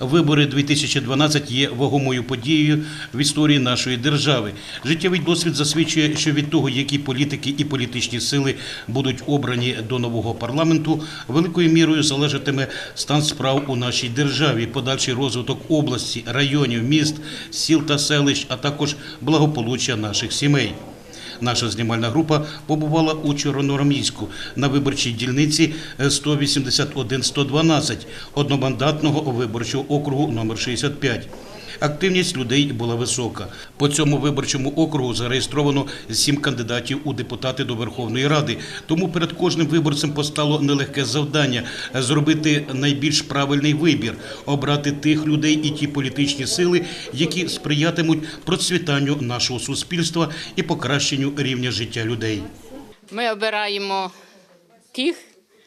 Вибори 2012 є вагомою подією в історії нашої держави. Життєвий досвід засвідчує, що від того, які політики і політичні сили будуть обрані до нового парламенту, великою мірою залежатиме стан справ у нашій державі, подальший розвиток області, районів, міст, сіл та селищ, а також благополуччя наших сімей. Наша знімальна група побувала у Чорноромійську на виборчій дільниці 181-112 одномандатного виборчого округу номер 65. Активність людей була висока. По цьому виборчому округу зареєстровано сім кандидатів у депутати до Верховної Ради. Тому перед кожним виборцем постало нелегке завдання зробити найбільш правильний вибір, обрати тих людей і ті політичні сили, які сприятимуть процвітанню нашого суспільства і покращенню рівня життя людей. Ми обираємо тих,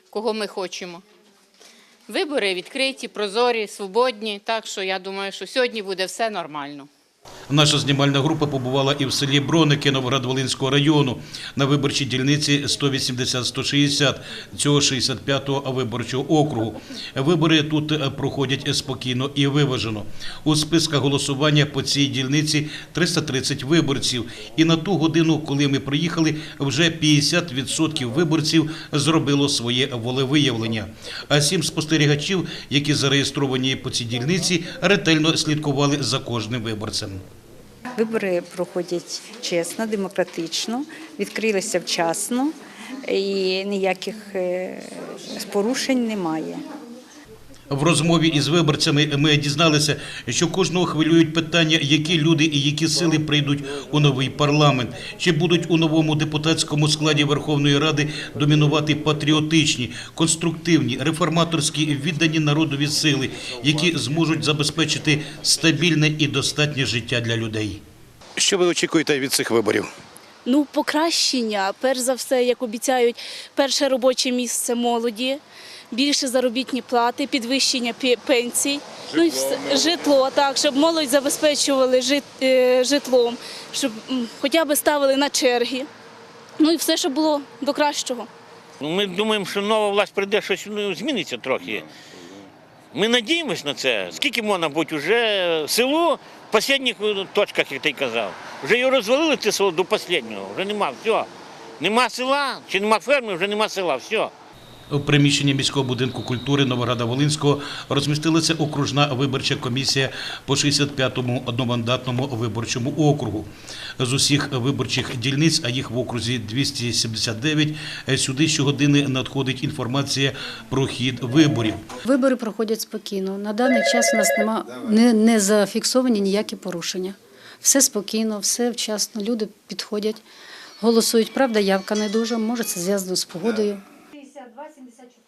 кого ми хочемо. Вибори відкриті, прозорі, свободні. Так що я думаю, що сьогодні буде все нормально. Наша знімальна група побувала і в селі Броники Новоград-Волинського району на виборчій дільниці 180-160 цього 65-го виборчого округу. Вибори тут проходять спокійно і виважено. У списках голосування по цій дільниці 330 виборців. І на ту годину, коли ми приїхали, вже 50% виборців зробило своє волевиявлення. А сім спостерігачів, які зареєстровані по цій дільниці, ретельно слідкували за кожним виборцем. Вибори проходять чесно, демократично, відкрилися вчасно і ніяких е, порушень немає. В розмові із виборцями ми дізналися, що кожного хвилюють питання, які люди і які сили прийдуть у новий парламент, чи будуть у новому депутатському складі Верховної Ради домінувати патріотичні, конструктивні, реформаторські, віддані народові сили, які зможуть забезпечити стабільне і достатнє життя для людей. Що ви очікуєте від цих виборів? Ну, покращення, перш за все, як обіцяють, перше робоче місце молоді, більше заробітні плати, підвищення пе- пенсій, ну і все- житло, так, щоб молодь забезпечували жит, е, житлом, щоб хоча б ставили на черги. Ну і все, що було до кращого. Ну, Ми думаємо, що нова власть прийде, щось ну, зміниться трохи. Ми надіємось на це. Скільки можна бути вже село в останніх е, точках, як ти казав. Вже його розвалили це село до останнього. Вже нема, все. Нема села, чи нема ферми, вже нема села, все. У приміщенні міського будинку культури Новограда Волинського розмістилася окружна виборча комісія по 65-му одномандатному виборчому округу. З усіх виборчих дільниць, а їх в окрузі 279, сюди щогодини надходить інформація про хід виборів. Вибори проходять спокійно. На даний час у нас нема не, не зафіксовані ніякі порушення. Все спокійно, все вчасно. Люди підходять, голосують. Правда, явка не дуже. Може, це зв'язано з погодою. Sen de saç